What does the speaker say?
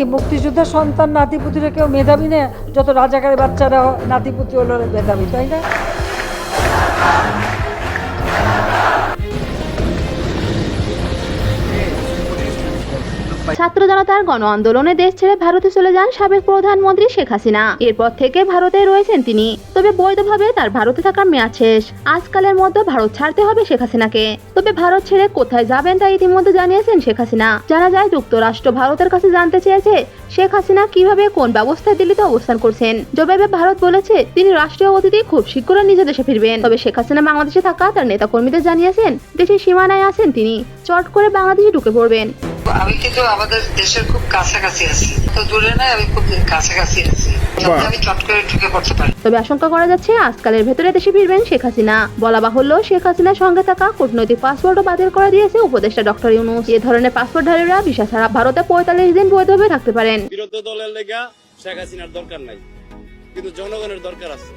কি মুক্তিযোদ্ধা সন্তান নাতিপুতিরা কেউ মেধাবী না? যত রাজাকারের বাচ্চারা নাতিপুতি হলো মেধাবী, তাই না? ছাত্র জনতার গণ আন্দোলনে দেশ ছেড়ে ভারতে চলে যান সাবেক প্রধানমন্ত্রী শেখ হাসিনা। এরপর থেকে ভারতে রয়েছেন তিনি। তবে বৈধভাবে তার ভারতে থাকার মেয়াদ শেষ। আজকালের মধ্যে ভারত ছাড়তে হবে শেখ হাসিনাকে। তবে ভারত ছেড়ে কোথায় যাবেন তা ইতিমধ্যে জানিয়েছেন শেখ হাসিনা। জানা যায়, যুক্তরাষ্ট্র ভারতের কাছে জানতে চেয়েছে শেখ হাসিনা কীভাবে কোন ব্যবস্থায় দিল্লিতে অবস্থান করছেন। জবাবে ভারত বলেছে, তিনি রাষ্ট্রীয় অতিথি খুব শীঘ্রই নিজ দেশে ফিরবেন। তবে শেখ হাসিনা বাংলাদেশে থাকা তার নেতাকর্মীদের জানিয়েছেন, দেশের সীমানায় আছেন তিনি। চট করে বাংলাদেশে ঢুকে পড়বেন। আমি কিন্তু আমাদের দেশের খুব কাছাকাছি আছি। তো দূরে নয় আমি খুব কাছাকাছি আছি। আমি চট করে ঢুকে পড়তে পারি। তবে আশঙ্কা করা যাচ্ছে আজকালের ভেতরে দেশে ফিরবেন শেখ হাসিনা। বলা বাহুল্য শেখ হাসিনার সঙ্গে থাকা কূটনৈতিক পাসপোর্টও বাতিল করে দিয়েছে উপদেষ্টা ডক্টর ইউনুস। এ ধরনের পাসপোর্টধারীরা ভিসা ছাড়া ভারতে পঁয়তাল্লিশ দিন বৈধভাবে থাকতে পারেন। বিরোধী দলের লেগা শেখ হাসিনার দরকার নাই। কিন্তু জনগণের দরকার আছে।